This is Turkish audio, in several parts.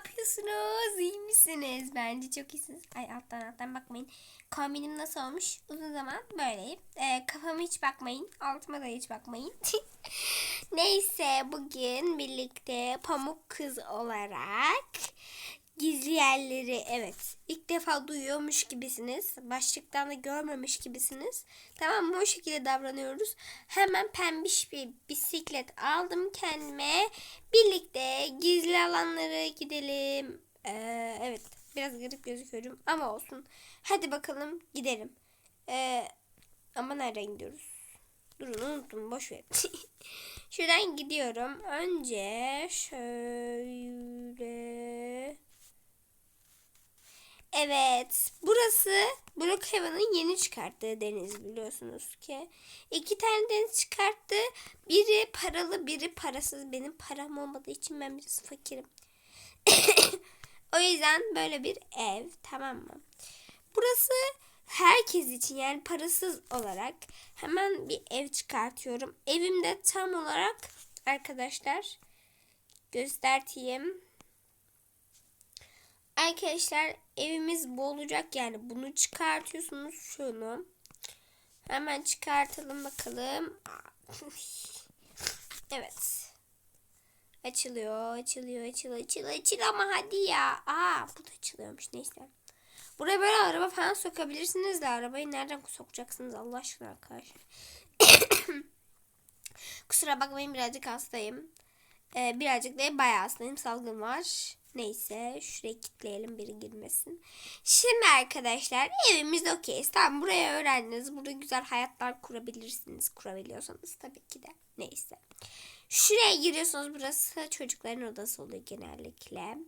yapıyorsunuz? İyi misiniz? Bence çok iyisiniz. Ay alttan alttan bakmayın. Kombinim nasıl olmuş? Uzun zaman böyleyim. Ee, kafama hiç bakmayın. Altıma da hiç bakmayın. Neyse bugün birlikte pamuk kız olarak gizli yerleri evet ilk defa duyuyormuş gibisiniz. Başlıktan da görmemiş gibisiniz. Tamam mı? O şekilde davranıyoruz. Hemen pembiş bir bisiklet aldım kendime. Birlikte gizli alanlara gidelim. Ee, evet biraz garip gözüküyorum ama olsun. Hadi bakalım gidelim. Ee, ama nereden gidiyoruz? Durun unuttum boş ver. Şuradan gidiyorum. Önce şöyle Evet. Burası Brookhaven'ın yeni çıkarttığı deniz biliyorsunuz ki. İki tane deniz çıkarttı. Biri paralı biri parasız. Benim param olmadığı için ben biraz fakirim. o yüzden böyle bir ev tamam mı? Burası herkes için yani parasız olarak hemen bir ev çıkartıyorum. Evimde tam olarak arkadaşlar göstereyim. Arkadaşlar evimiz bu olacak yani bunu çıkartıyorsunuz şunu. Hemen çıkartalım bakalım. evet. Açılıyor, açılıyor, açılıyor, açılıyor, açılıyor ama hadi ya. Aa, bu da açılıyormuş neyse. Buraya böyle araba falan sokabilirsiniz de arabayı nereden sokacaksınız Allah aşkına arkadaşlar. Kusura bakmayın birazcık hastayım. Ee, birazcık da bayağı hastayım. Salgın var. Neyse şuraya kilitleyelim biri girmesin. Şimdi arkadaşlar evimiz okey. Tamam buraya öğrendiniz. Burada güzel hayatlar kurabilirsiniz. Kurabiliyorsanız tabii ki de. Neyse. Şuraya giriyorsunuz. Burası çocukların odası oluyor genellikle.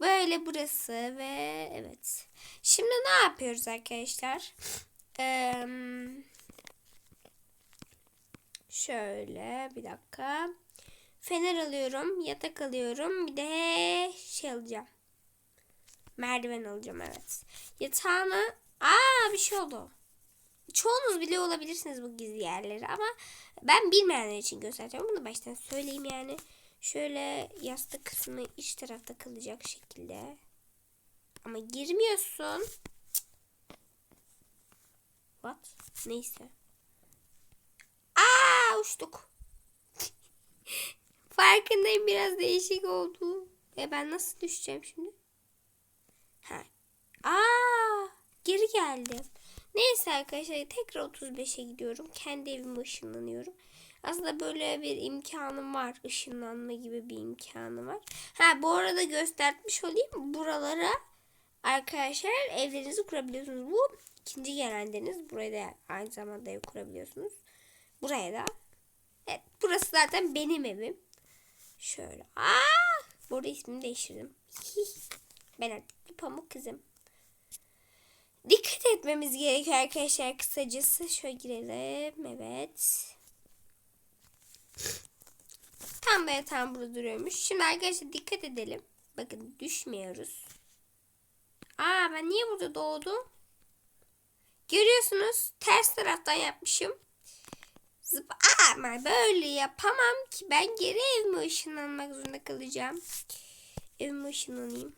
Böyle burası ve evet. Şimdi ne yapıyoruz arkadaşlar? Ee, şöyle bir dakika. Fener alıyorum. Yatak alıyorum. Bir de şey alacağım. Merdiven alacağım evet. Yatağını... Aa bir şey oldu. Çoğunuz biliyor olabilirsiniz bu gizli yerleri ama ben bilmeyenler için göstereceğim. Bunu baştan söyleyeyim yani. Şöyle yastık kısmı iç tarafta kalacak şekilde. Ama girmiyorsun. What? Neyse. Aa uçtuk. Farkındayım biraz değişik oldu. E ben nasıl düşeceğim şimdi? Ha. Aa, geri geldim. Neyse arkadaşlar tekrar 35'e gidiyorum. Kendi evime ışınlanıyorum. Aslında böyle bir imkanım var. Işınlanma gibi bir imkanı var. Ha bu arada göstermiş olayım. Buralara arkadaşlar evlerinizi kurabiliyorsunuz. Bu ikinci gelen deniz. Buraya da aynı zamanda ev kurabiliyorsunuz. Buraya da. Evet burası zaten benim evim. Şöyle. Aa! Burada ismimi değiştirdim. ben artık bir pamuk kızım. Dikkat etmemiz gerekiyor arkadaşlar kısacası. Şöyle girelim. Evet. Tam da yatağım burada duruyormuş. Şimdi arkadaşlar dikkat edelim. Bakın düşmüyoruz. Aa ben niye burada doğdum? Görüyorsunuz ters taraftan yapmışım. Zıp ama böyle yapamam ki. Ben geri evime ışınlanmak zorunda kalacağım. Evime ışınlanayım.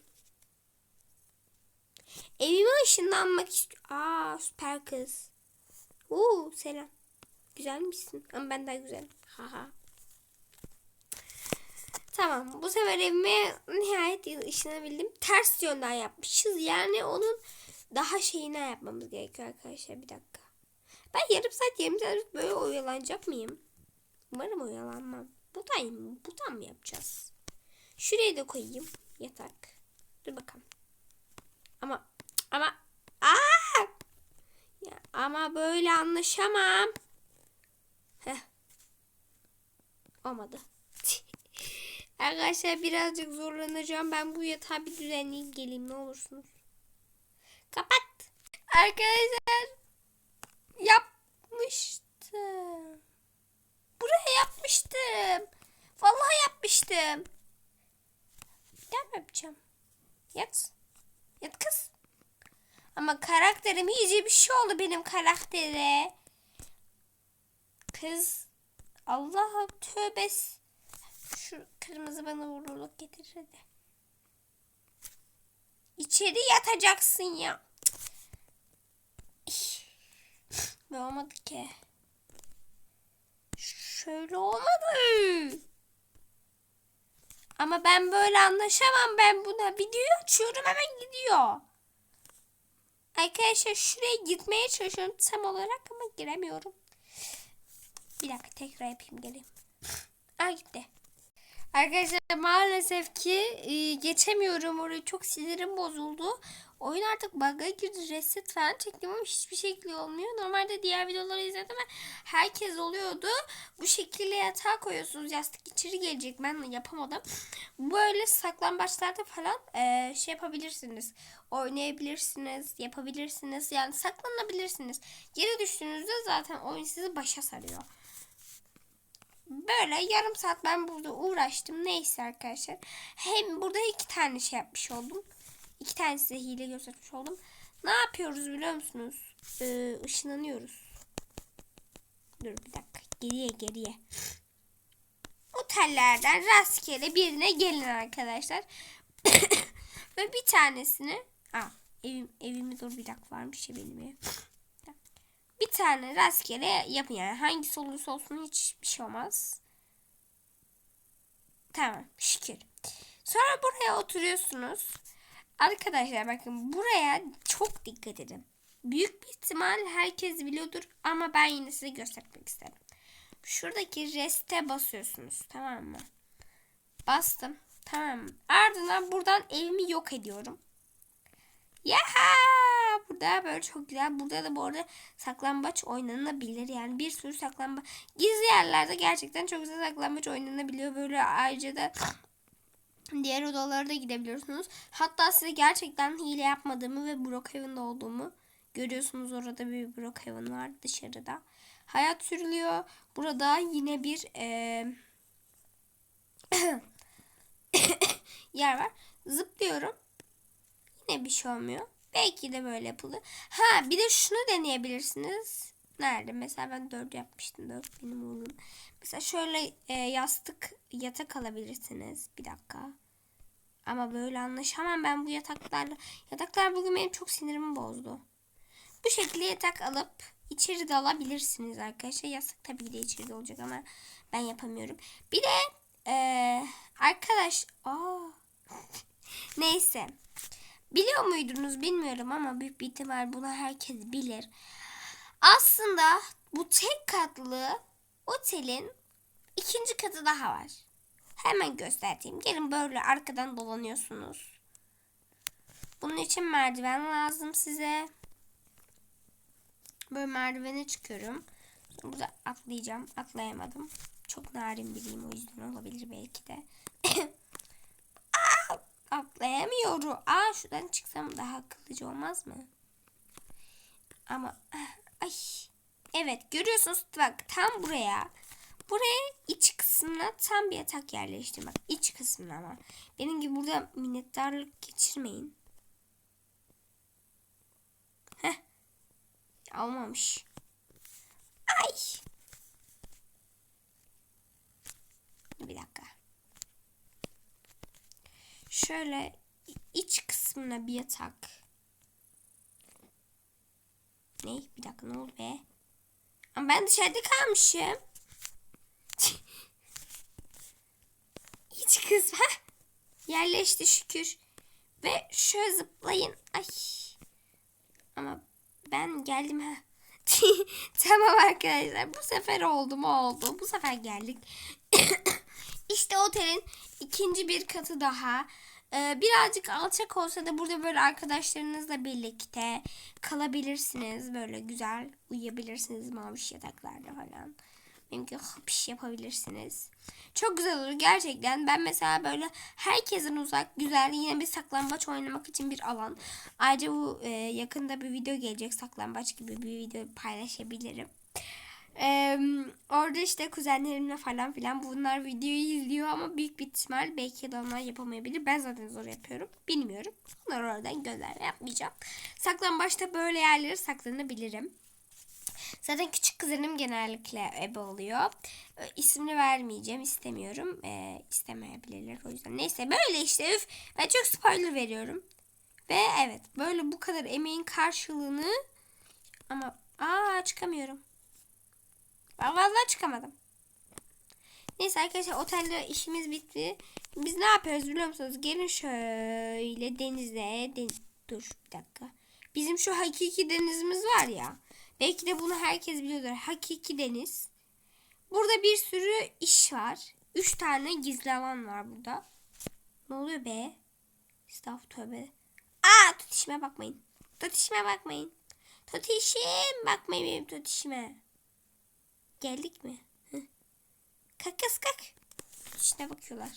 Evime ışınlanmak istiyorum. Aa süper kız. Oo selam. Güzel misin? Ama ben daha güzelim. Haha. Tamam. Bu sefer evime nihayet ışınabildim. Ters yönden yapmışız. Yani onun daha şeyine yapmamız gerekiyor arkadaşlar. Bir dakika. Ben yarım saat 20 saat böyle oyalanacak mıyım? Umarım oyalanmam. Buradan, buradan mı yapacağız? Şuraya da koyayım. Yatak. Dur bakalım. Ama ama aa! Ya, ama böyle anlaşamam. Heh. Olmadı. Arkadaşlar birazcık zorlanacağım. Ben bu yatağı bir düzenleyip geleyim ne olursunuz. Kapat. Arkadaşlar yapmıştım. Buraya yapmıştım. Vallahi yapmıştım. Gel yapacağım. Yat. Yat kız. Ama karakterim iyice bir şey oldu benim karaktere. Kız. Allah'ım tövbe. Şu kırmızı bana vuruluk getirir hadi. İçeri yatacaksın ya. Ne olmadı ki? Şöyle olmadı. Ama ben böyle anlaşamam. Ben buna videoyu açıyorum hemen gidiyor. Arkadaşlar şuraya gitmeye çalışıyorum tam olarak ama giremiyorum. Bir dakika tekrar yapayım geleyim. Aa gitti. Arkadaşlar maalesef ki e, geçemiyorum orayı. Çok sinirim bozuldu. Oyun artık bug'a girdi. Reset falan çektim ama hiçbir şekilde olmuyor. Normalde diğer videoları izledim ve herkes oluyordu. Bu şekilde yatağa koyuyorsunuz. Yastık içeri gelecek. Ben yapamadım. Böyle saklambaçlarda falan e, şey yapabilirsiniz. Oynayabilirsiniz. Yapabilirsiniz. Yani saklanabilirsiniz. Geri düştüğünüzde zaten oyun sizi başa sarıyor. Böyle yarım saat ben burada uğraştım. Neyse arkadaşlar. Hem burada iki tane şey yapmış oldum. İki tane size hile göstermiş oldum. Ne yapıyoruz biliyor musunuz? Ee, ışınlanıyoruz. Dur bir dakika. Geriye geriye. Otellerden rastgele birine gelin arkadaşlar. Ve bir tanesini Aa, evim, evimi dur bir dakika varmış ya benim ev. Bir tane rastgele yapın yani. Hangisi olursa olsun hiçbir şey olmaz. Tamam şükür. Sonra buraya oturuyorsunuz. Arkadaşlar bakın buraya çok dikkat edin. Büyük bir ihtimal herkes biliyordur ama ben yine size göstermek isterim. Şuradaki reste basıyorsunuz tamam mı? Bastım. Tamam? Ardından buradan evimi yok ediyorum. Yaha! Burada böyle çok güzel. Burada da bu arada saklambaç oynanabilir. Yani bir sürü saklambaç. Gizli yerlerde gerçekten çok güzel saklambaç oynanabiliyor. Böyle ayrıca da diğer odalara da gidebiliyorsunuz. Hatta size gerçekten hile yapmadığımı ve Brookhaven'da olduğumu görüyorsunuz. Orada bir Brookhaven var dışarıda. Hayat sürülüyor. Burada yine bir e, yer var. Zıplıyorum. Yine bir şey olmuyor. Belki de böyle yapılır. Ha bir de şunu deneyebilirsiniz. Nerede? Mesela ben 4 yapmıştım. 4 benim oğlum. Mesela şöyle e, yastık yatak alabilirsiniz. Bir dakika. Ama böyle anlaşamam ben bu yataklarla. Yataklar bugün benim çok sinirimi bozdu. Bu şekilde yatak alıp içeri de alabilirsiniz arkadaşlar. Yastık tabii ki de içeride olacak ama ben yapamıyorum. Bir de e, arkadaş... Aa. Neyse. Biliyor muydunuz bilmiyorum ama büyük bir ihtimal bunu herkes bilir. Aslında bu tek katlı otelin ikinci katı daha var. Hemen göstereyim. Gelin böyle arkadan dolanıyorsunuz. Bunun için merdiven lazım size. Böyle merdivene çıkıyorum. Burada atlayacağım. Atlayamadım. Çok narin biriyim o yüzden olabilir belki de. Atlayamıyorum. Aa şuradan çıksam daha akıllıcı olmaz mı? Ama ay evet görüyorsunuz bak tam buraya buraya iç kısmına tam bir yatak yerleştirdim. Bak iç kısmına ama. Benim gibi burada minnettarlık geçirmeyin. Heh. Almamış. Ay. Bir dakika. Şöyle iç kısmına bir yatak. Ne? Bir dakika ne oldu be? Ama ben dışarıda kalmışım. İç kısmı. Yerleşti şükür. Ve şöyle zıplayın. Ay. Ama ben geldim ha. tamam arkadaşlar. Bu sefer oldu mu oldu. Bu sefer geldik. işte otelin ikinci bir katı daha. Ee, birazcık alçak olsa da burada böyle arkadaşlarınızla birlikte kalabilirsiniz. Böyle güzel uyuyabilirsiniz maviş yataklarda falan. Benimki hapış yapabilirsiniz. Çok güzel olur gerçekten. Ben mesela böyle herkesin uzak güzel yine bir saklambaç oynamak için bir alan. Ayrıca bu e, yakında bir video gelecek saklambaç gibi bir video paylaşabilirim. Ee, orada işte kuzenlerimle falan filan bunlar videoyu izliyor ama büyük bir ihtimal belki de onlar yapamayabilir. Ben zaten zor yapıyorum. Bilmiyorum. Onları oradan gönderme yapmayacağım. Saklambaçta böyle yerlere saklanabilirim. Zaten küçük kızlarım genellikle ebe oluyor. Ee, ismini vermeyeceğim. istemiyorum. Ee, istemeyebilirler o yüzden. Neyse böyle işte üf. Ben çok spoiler veriyorum. Ve evet böyle bu kadar emeğin karşılığını ama aa çıkamıyorum. Ben vallahi çıkamadım. Neyse arkadaşlar otelde işimiz bitti. Biz ne yapıyoruz biliyor musunuz? Gelin şöyle denize. Den Dur bir dakika. Bizim şu hakiki denizimiz var ya. Belki de bunu herkes biliyordur. Hakiki deniz. Burada bir sürü iş var. Üç tane gizli alan var burada. Ne oluyor be? Estağfurullah tövbe. Aa tutuşma bakmayın. Tutuşma bakmayın. Tutuşum bakmayın benim tutuşma. Geldik mi? Hı. Kalk kız kalk. İşine bakıyorlar.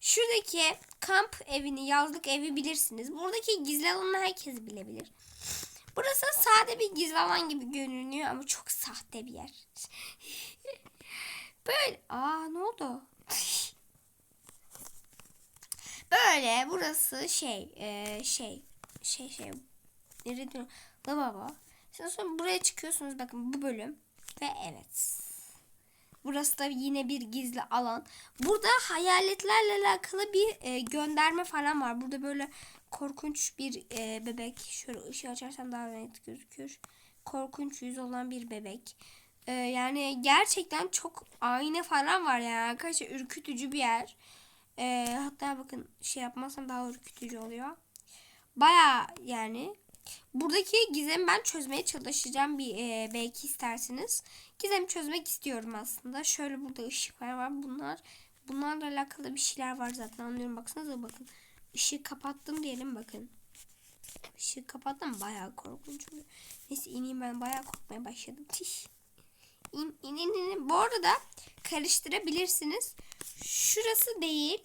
Şuradaki kamp evini, yazlık evi bilirsiniz. Buradaki gizli alanı herkes bilebilir. Burası sade bir gizli alan gibi görünüyor ama çok sahte bir yer. Böyle. Aa ne oldu? Böyle burası şey e, şey şey şey nerede lavabo. Şimdi sonra buraya çıkıyorsunuz bakın bu bölüm ve evet. Burası da yine bir gizli alan. Burada hayaletlerle alakalı bir e, gönderme falan var. Burada böyle korkunç bir e, bebek. Şöyle ışığı açarsam daha net gözükür. Korkunç yüz olan bir bebek. E, yani gerçekten çok ayna falan var yani arkadaşlar ürkütücü bir yer. E, hatta bakın şey yapmazsam daha ürkütücü oluyor. Baya yani buradaki gizemi ben çözmeye çalışacağım bir e, belki isterseniz. Gizemi çözmek istiyorum aslında. Şöyle burada ışıklar var. Bunlar bunlarla alakalı bir şeyler var zaten anlıyorum. Baksanıza bakın. Işığı kapattım diyelim bakın. Işığı kapattım bayağı korkunç oluyor. Neyse ineyim ben bayağı korkmaya başladım. Tiş. İn, in, in, in. Bu arada karıştırabilirsiniz. Şurası değil.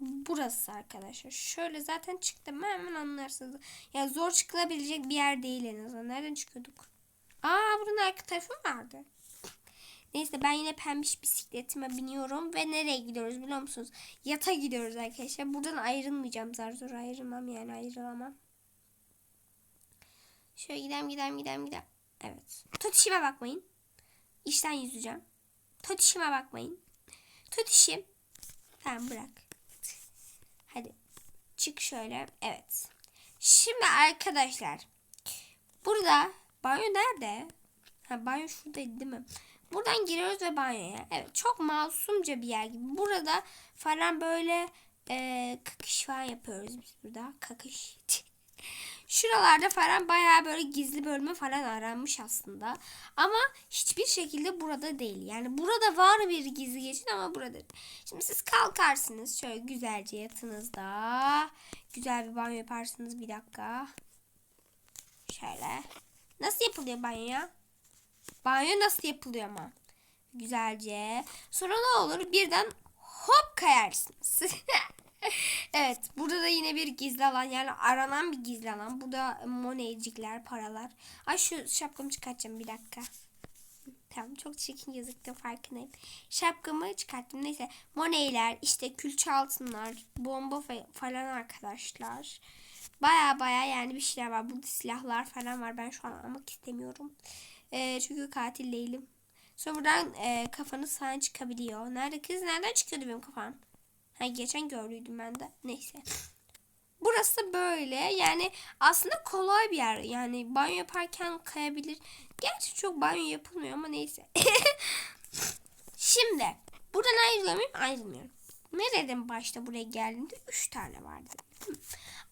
Burası arkadaşlar. Şöyle zaten çıktım hemen anlarsınız. Ya zor çıkılabilecek bir yer değil en azından. Nereden çıkıyorduk? Aa buranın arka tarafı vardı? Neyse ben yine pembiş bisikletime biniyorum ve nereye gidiyoruz biliyor musunuz? Yata gidiyoruz arkadaşlar. Buradan ayrılmayacağım. Zar zor ayrılmam yani ayrılamam. Şöyle gidelim gidelim gidelim gidelim. Evet. Totişime bakmayın. İşten yüzeceğim. Totişime bakmayın. Totişim. Tamam bırak. Çık şöyle. Evet. Şimdi arkadaşlar. Burada banyo nerede? Ha banyo şuradaydı değil mi? Buradan giriyoruz ve banyoya. Evet çok masumca bir yer gibi. Burada falan böyle e, kakış falan yapıyoruz biz burada. Kakış. Şuralarda falan bayağı böyle gizli bölme falan aranmış aslında. Ama hiçbir şekilde burada değil. Yani burada var bir gizli geçit ama burada. Şimdi siz kalkarsınız şöyle güzelce yatınızda. Güzel bir banyo yaparsınız bir dakika. Şöyle. Nasıl yapılıyor banyo ya? Banyo nasıl yapılıyor ama? Güzelce. Sonra ne olur? Birden hop kayarsınız. evet. Burada da yine bir gizli alan. Yani aranan bir gizli alan. Burada moneycikler, paralar. Ay şu şapkamı çıkartacağım bir dakika. Tamam çok çirkin gözüktü farkındayım. Şapkamı çıkarttım. Neyse moneyler işte külçe altınlar bomba falan arkadaşlar. Baya baya yani bir şeyler var. Burada silahlar falan var. Ben şu an almak istemiyorum. E, çünkü katil değilim. Sonra buradan e, kafanız falan çıkabiliyor. Nerede kız? Nereden çıkıyordu benim kafam? Ha, geçen gördüydüm ben de. Neyse. Burası böyle. Yani aslında kolay bir yer. Yani banyo yaparken kayabilir. Gerçi çok banyo yapılmıyor ama neyse. Şimdi buradan ayrılıyor muyum? Ayrılmıyorum. Nereden başta buraya geldiğimde 3 tane vardı.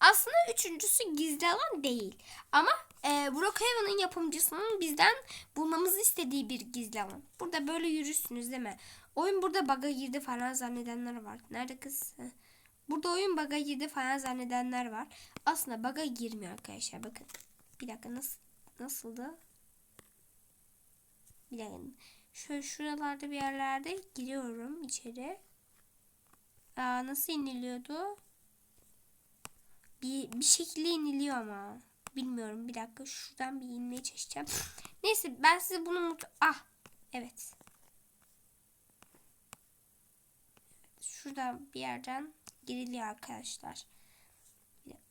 Aslında üçüncüsü gizli alan değil. Ama e, Brookhaven'ın yapımcısının bizden bulmamızı istediği bir gizli alan. Burada böyle yürürsünüz değil mi? Oyun burada bug'a girdi falan zannedenler var. Nerede kız? Burada oyun bug'a girdi falan zannedenler var. Aslında bug'a girmiyor arkadaşlar. Bakın. Bir dakika nasıl nasıldı? Bir dakika. Şöyle şuralarda bir yerlerde giriyorum içeri. Aa, nasıl iniliyordu? Bir, bir şekilde iniliyor ama. Bilmiyorum. Bir dakika şuradan bir inmeye çalışacağım. Neyse ben size bunu mut... Ah. Evet. Şuradan bir yerden giriliyor arkadaşlar.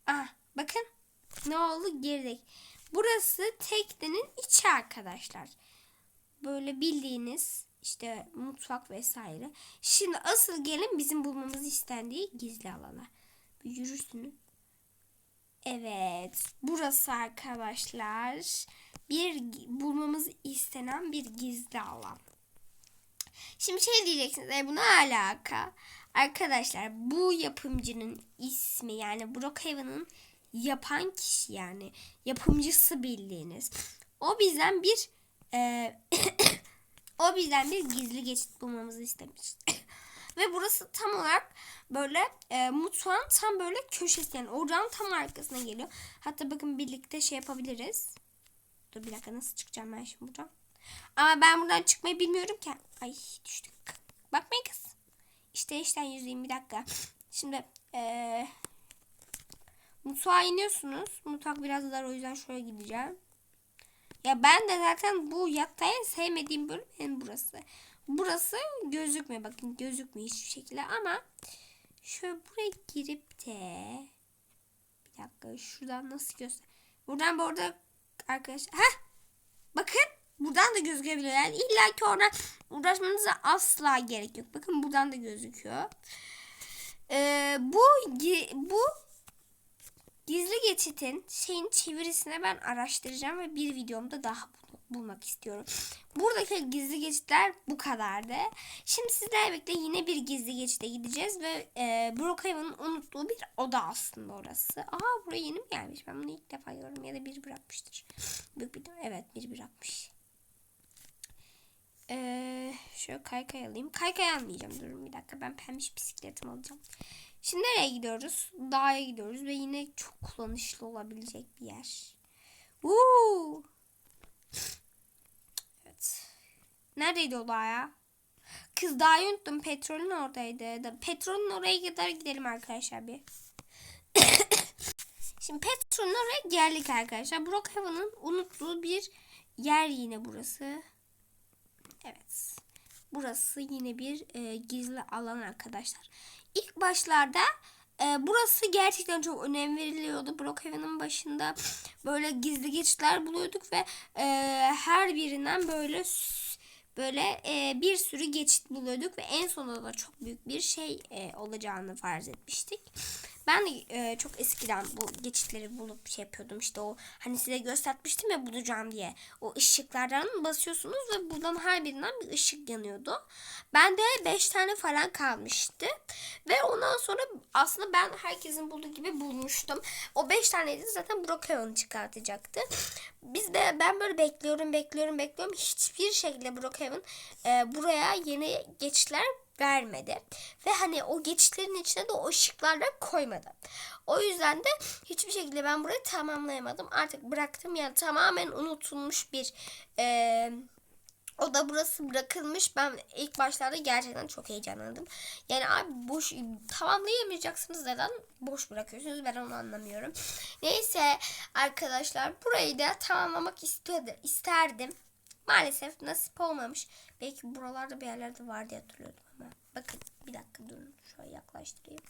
Ah bakın. Ne oldu? Girdik. Burası teknenin içi arkadaşlar. Böyle bildiğiniz işte mutfak vesaire. Şimdi asıl gelin bizim bulmamız istendiği gizli alana. Yürürsünüz. Evet, burası arkadaşlar bir bulmamız istenen bir gizli alan. Şimdi şey diyeceksiniz, e, bu ne alaka? Arkadaşlar bu yapımcının ismi yani Brookhaven'ın yapan kişi yani yapımcısı bildiğiniz. O bizden bir e, o bizden bir gizli geçit bulmamızı istemiş. Ve burası tam olarak böyle e, mutfağın tam böyle köşesi yani ocağın tam arkasına geliyor. Hatta bakın birlikte şey yapabiliriz. Dur bir dakika nasıl çıkacağım ben şimdi buradan. Ama ben buradan çıkmayı bilmiyorum ki. Ay düştük. Bakmayın kız. İşte işten yüzeyim bir dakika. Şimdi e, mutfağa iniyorsunuz. Mutfak biraz dar o yüzden şuraya gideceğim. Ya ben de zaten bu yatta sevmediğim bölüm en burası. Burası gözükmüyor. Bakın gözükmüyor hiçbir şekilde ama şöyle buraya girip de bir dakika şuradan nasıl göster. Buradan bu arada arkadaşlar. Heh! Bakın buradan da gözükebiliyor. Yani illa ki oradan uğraşmanıza asla gerek yok. Bakın buradan da gözüküyor. Ee, bu bu Gizli geçitin şeyin çevirisine ben araştıracağım ve bir videomda daha bul- bulmak istiyorum. Buradaki gizli geçitler bu kadardı. Şimdi sizlerle birlikte yine bir gizli geçite gideceğiz ve e, Brookhaven'ın unuttuğu bir oda aslında orası. Aa buraya yeni mi gelmiş? Ben bunu ilk defa gördüm ya da biri bırakmıştır. Büyük bir evet biri bırakmış. Ee, şöyle kaykay alayım. Kaykay almayacağım. Durun bir dakika. Ben pembiş bisikletimi alacağım. Şimdi nereye gidiyoruz? Dağa gidiyoruz ve yine çok kullanışlı olabilecek bir yer. Woo! Evet. Neredeydi o dağ ya? Kız dağı unuttum. Petrolün oradaydı. Da- Petrolün oraya kadar gidelim arkadaşlar bir. Şimdi petrolün oraya geldik arkadaşlar. Brookhaven'ın unuttuğu bir yer yine burası. Evet. Burası yine bir e, gizli alan arkadaşlar. İlk başlarda e, burası gerçekten çok önem veriliyordu. Brookhaven'ın başında böyle gizli geçitler buluyorduk ve e, her birinden böyle böyle e, bir sürü geçit buluyorduk ve en sonunda da çok büyük bir şey e, olacağını farz etmiştik. Ben e, çok eskiden bu geçitleri bulup şey yapıyordum işte o hani size göstermiştim ya bulacağım diye. O ışıklardan basıyorsunuz ve buradan her birinden bir ışık yanıyordu. Ben de 5 tane falan kalmıştı. Ve ondan sonra aslında ben herkesin bulduğu gibi bulmuştum. O 5 taneydi zaten Brookhaven çıkartacaktı. Biz de ben böyle bekliyorum bekliyorum bekliyorum. Hiçbir şekilde Brookhaven e, buraya yeni geçitler vermedi. Ve hani o geçitlerin içine de o ışıklarla koymadı. O yüzden de hiçbir şekilde ben burayı tamamlayamadım. Artık bıraktım yani tamamen unutulmuş bir e, o da burası bırakılmış. Ben ilk başlarda gerçekten çok heyecanlandım. Yani abi boş tamamlayamayacaksınız neden boş bırakıyorsunuz ben onu anlamıyorum. Neyse arkadaşlar burayı da tamamlamak istedi, isterdim. Maalesef nasip olmamış. Belki buralarda bir yerlerde var diye hatırlıyordum. Bakın bir dakika durun. Şöyle yaklaştırayım.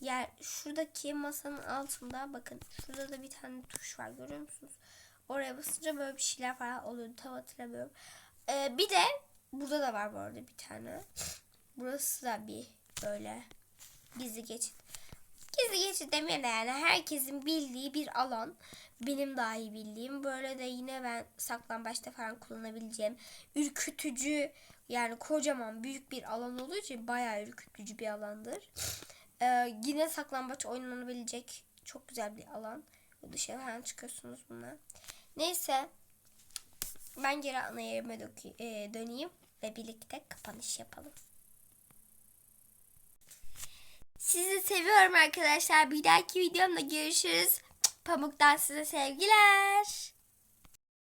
Yer şuradaki masanın altında bakın şurada da bir tane tuş var görüyor musunuz? Oraya basınca böyle bir şeyler falan oluyordu tam hatırlamıyorum. Ee, bir de burada da var bu arada bir tane. Burası da bir böyle gizli geçit. Gizli geçit demeyelim de yani herkesin bildiği bir alan. Benim dahi bildiğim. Böyle de yine ben saklambaçta falan kullanabileceğim. Ürkütücü yani kocaman büyük bir alan olduğu için bayağı ürkütücü bir alandır. Ee, yine saklambaç oynanabilecek çok güzel bir alan. Dışarı falan çıkıyorsunuz bunlar. Neyse ben geri ana yerime e, döneyim ve birlikte kapanış yapalım. Sizi seviyorum arkadaşlar. Bir dahaki videomda görüşürüz. Pamuk'tan size sevgiler.